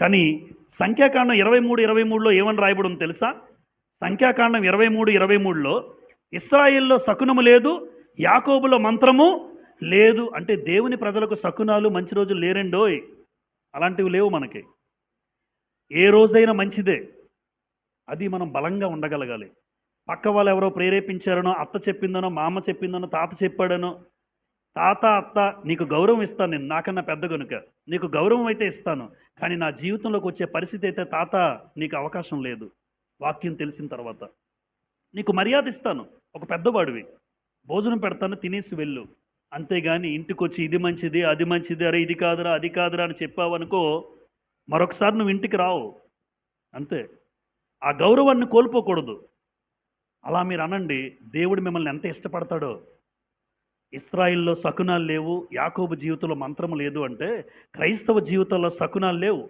కానీ సంఖ్యాకాండం ఇరవై మూడు ఇరవై మూడులో ఏమని రాయబడి ఉంది తెలుసా? సంఖ్యాకాండం ఇరవై మూడు ఇరవై మూడులో ఇస్రాయిల్లో శకునము లేదు యాకోబులో మంత్రము లేదు అంటే దేవుని ప్రజలకు శకునాలు మంచి రోజులు లేరండోయ్. అలాంటివి లేవు మనకి. ఏ రోజైనా మంచిదే. అది మనం బలంగా ఉండగలగాలి. పక్క వాళ్ళు ఎవరో ప్రేరేపించారనో అత్త చెప్పిందనో మామ చెప్పిందనో తాత చెప్పాడనో తాత అత్త నీకు గౌరవం ఇస్తాను నేను నాకన్నా పెద్ద కనుక నీకు గౌరవం అయితే ఇస్తాను కానీ నా జీవితంలోకి వచ్చే పరిస్థితి అయితే తాత నీకు అవకాశం లేదు. వాక్యం తెలిసిన తర్వాత. నీకు మర్యాద ఇస్తాను ఒక పెద్దవాడివి. భోజనం పెడతాను తినేసి వెళ్ళు. అంతేగాని ఇంటికి వచ్చి ఇది మంచిది అది మంచిది అరే ఇది కాదురా అది కాదురా అని చెప్పావనుకో మరొకసారి నువ్వు ఇంటికి రావు. అంతే. ఆ గౌరవాన్ని కోల్పోకూడదు. అలా మీరు అనండి దేవుడు మిమ్మల్ని ఎంత ఇష్టపడతాడో. ఇస్రాయిల్లో శకునాలు లేవు యాకోబు జీవితంలో మంత్రం లేదు అంటే క్రైస్తవ జీవితంలో శకునాలు లేవు.